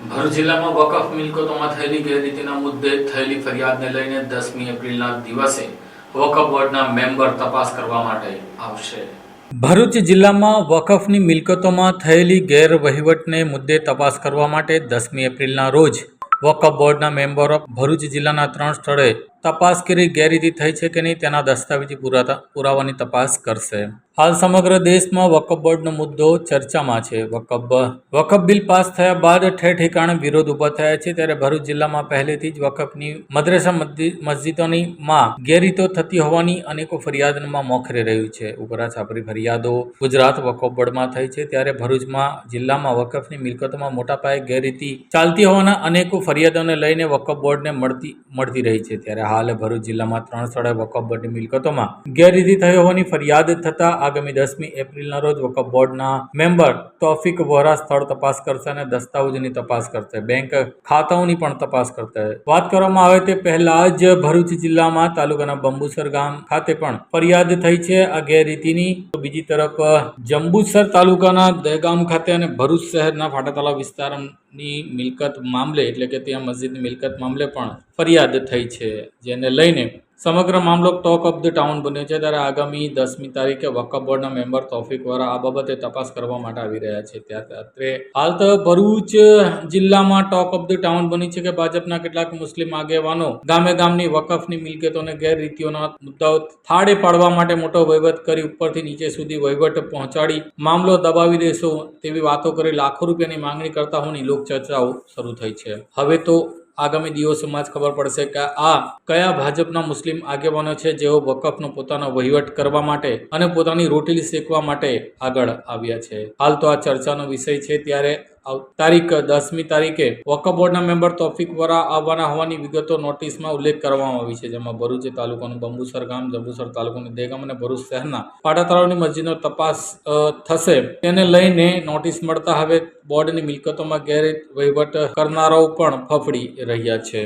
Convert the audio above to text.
ભરૂચ જિલ્લામાં વકફ મિલકતોમાં થયેલી ગેરરીતિના મુદ્દે થયેલી ફરિયાદને લઈને દસમી એપ્રિલના દિવસે વકફ બોર્ડના મેમ્બર તપાસ કરવા માટે આવશે. ભરૂચ જિલ્લામાં વકફની મિલકતોમાં થયેલી ગેરવહીવટને મુદ્દે તપાસ કરવા માટે દસમી એપ્રિલના રોજ વકફ બોર્ડના મેમ્બરો ભરૂચ જિલ્લાના ત્રણ સ્થળે તપાસ કરી ગેરરીતિ થઈ છે કે નહીં તેના દસ્તાવેજી પુરાતા પુરાવાની તપાસ કરશે. હાલ સમગ્ર દેશમાં વકફ બોર્ડનો મુદ્દો ચર્ચામાં છે. વકફ વકફ બિલ પાસ થયા બાદ ઠેર ઠેકાણે વિરોધ ઊભા થયા છે. ત્યારે ભરૂચ જિલ્લામાં પહેલેથી જ વકફની મદ્રેસા મસ્જિદ- મસ્જિદોની માં ગેરરીતો થતી હોવાની અનેકો ફરિયાદોમાં મોખરે રહ્યું છે. ઉપરા છાપરી ફરિયાદો ગુજરાત વકફ બોર્ડમાં થઈ છે. ત્યારે ભરૂચમાં જિલ્લામાં વકફની મિલકતોમાં મોટા પાયે ગેરરીતિ ચાલતી હોવાના અનેકો ફરિયાદોને લઈને વકફ બોર્ડને મળતી મળતી રહી છે. ત્યારે હાલ ભરૂચ જિલ્લામાં ત્રણ સ્થળે વકફ બોર્ડની મિલકતોમાં ગેરરીતિ થઈ હોવાની ફરિયાદ થતા આગામી દસમી એપ્રિલના રોજ વકફ બોર્ડના મેમ્બર તોફિક વોરા સ્થળ તપાસ કરશે અને દસ્તાવેજોની તપાસ કરશે. બેંક ખાતાઓની પણ તપાસ કરશે. વાત કરવામાં આવે તે પહેલા જ ભરૂચ જિલ્લામાં તાલુકાના બંબુસર ગામ ખાતે પણ ફરિયાદ થઈ છે આ ગેરરીતિની. બીજી તરફ, જંબુસર તાલુકાના દહેગામ ખાતે અને ભરૂચ શહેરના ફાટાતાલા તળાવ વિસ્તારની મિલકત મામલે, એટલે કે ત્યાં મસ્જિદની મિલકત મામલે પણ ફરિયાદ થઈ છે. જેને લઈને સમગ્ર મામલો ટોક ઓફ ધ ટાઉન બન્યો છે ત્યારે આગામી દસમી તારીખે વકફ બોર્ડના મેમ્બર તોફિક વોરા આ બાબતે તપાસ કરવા માટે આવી રહ્યા છે. ત્યારે હાલ તો ભરૂચ જિલ્લામાં ટોક ઓફ ધ ટાઉન બની છે કે ભાજપના કેટલાક મુસ્લિમ આગેવાનો ગામે ગામની વકફની મિલકતોને ગેરરીતિઓના મુદ્દાઓ થાળે પાડવા માટે મોટો વહીવટ કરી ઉપરથી નીચે સુધી વહીવટ પહોંચાડી મામલો દબાવી દેશો તેવી વાતો કરી લાખો રૂપિયાની માંગણી કરતા હોવાની લોકચર્ચાઓ શરૂ થઈ છે. હવે તો આગામી દિવસોમાં જ ખબર પડશે કે આ કયા ભાજપના મુસ્લિમ આગેવાનો છે જેઓ વકફનો પોતાનો વહીવટ કરવા માટે અને પોતાની રોટલી શેકવા માટે આગળ આવ્યા છે. હાલ તો આ ચર્ચાનો વિષય છે, ત્યારે તારીખ દસમી તારીખે વકફ બોર્ડના મેમ્બર તોફિક વરા આવવાના હોવાની વિગતો નોટિસમાં ઉલ્લેખ કરવામાં આવી છે, જેમાં ભરૂચ તાલુકાનું બંબુસર ગામ, જંબુસર તાલુકાનું દેગામ અને ભરૂચ શહેરના પાટા તળાવની મસ્જિદનો તપાસ થશે. તેને લઈને નોટિસ મળતા હવે બોર્ડની મિલકતોમાં ગેરવહીવટ કરનારાઓ પણ ફફડી રહ્યા છે.